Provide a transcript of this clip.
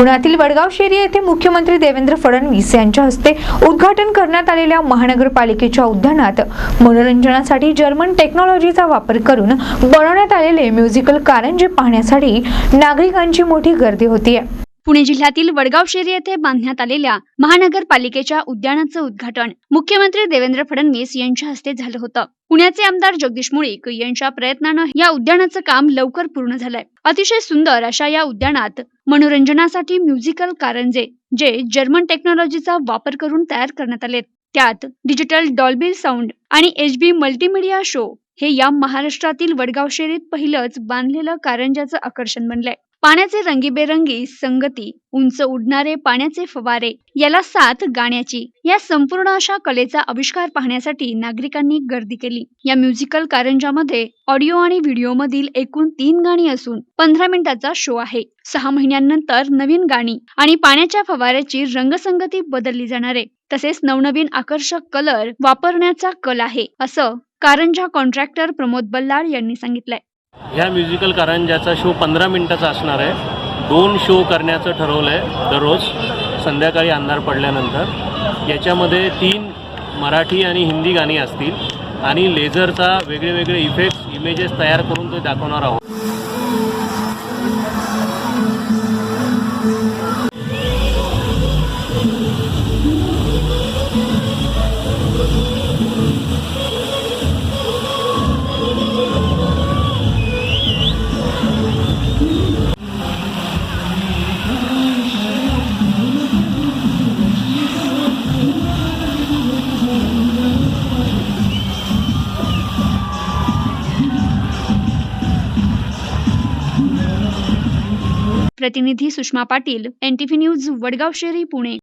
पुण्यातील वडगाव शेरी येथे मुख्यमंत्री देवेंद्र फडणवीस यांच्या हस्ते उद्घाटन करण्यात आलेल्या महानगरपालिकेच्या उद्यानात मनोरंजनासाठी जर्मन टेक्नॉलॉजीचा वापर करून बनवण्यात आलेले म्युझिकल कारंजे पाहण्यासाठी नागरिकांची मोठी गर्दी होतीये. पुणे जिल्ह्यातील वडगाव शेरी येथे बांधण्यात आलेल्या महानगरपालिकेच्या उद्यानाचं उद्घाटन मुख्यमंत्री देवेंद्र फडणवीस यांच्या हस्ते झालं होतं. पुण्याचे आमदार जगदीश मुळीक यांच्या प्रयत्नानं या उद्यानाचं काम लवकर पूर्ण झालंय. अतिशय सुंदर अशा या उद्यानात मनोरंजनासाठी म्युझिकल कारंजे जे जर्मन टेक्नॉलॉजीचा वापर करून तयार करण्यात आलेत. त्यात डिजिटल डॉल्बी साऊंड आणि एच बी मल्टीमीडिया शो हे या महाराष्ट्रातील वडगाव शेरीत पहिलंच बांधलेलं कारंजाचं आकर्षण बनलंय. पाण्याचे रंगीबेरंगी संगती उंच उडणारे पाण्याचे फवारे याला साथ गाण्याची. या संपूर्ण अशा कलेचा आविष्कार पाहण्यासाठी नागरिकांनी गर्दी केली. या म्युझिकल कारंजामध्ये ऑडिओ आणि व्हिडिओ मधील एकूण तीन गाणी असून पंधरा मिनिटाचा शो आहे. सहा महिन्यांनंतर नवीन गाणी आणि पाण्याच्या फवाऱ्याची रंगसंगती बदलली जाणार आहे तसेच नवनवीन आकर्षक कलर वापरण्याचा कल आहे असं कारंजा कॉन्ट्रॅक्टर प्रमोद बल्लाळ यांनी सांगितलंय. ह्या म्युझिकल कारंजाचा शो पंधरा मिनटाचा असणार आहे. दोन शो करण्याचं ठरवलं आहे दररोज. संध्याकाळी अंधार पडल्यानंतर. याच्यामध्ये तीन मराठी आणि हिंदी गाणी असतील. आणि लेझरचा वेगळे वेगळे इफेक्ट्स इमेजेस तयार करून ते दाखवणार आहोत. प्रतिनिधी सुषमा पाटील एनटीव्ही न्यूज वडगाव शेरी पुणे.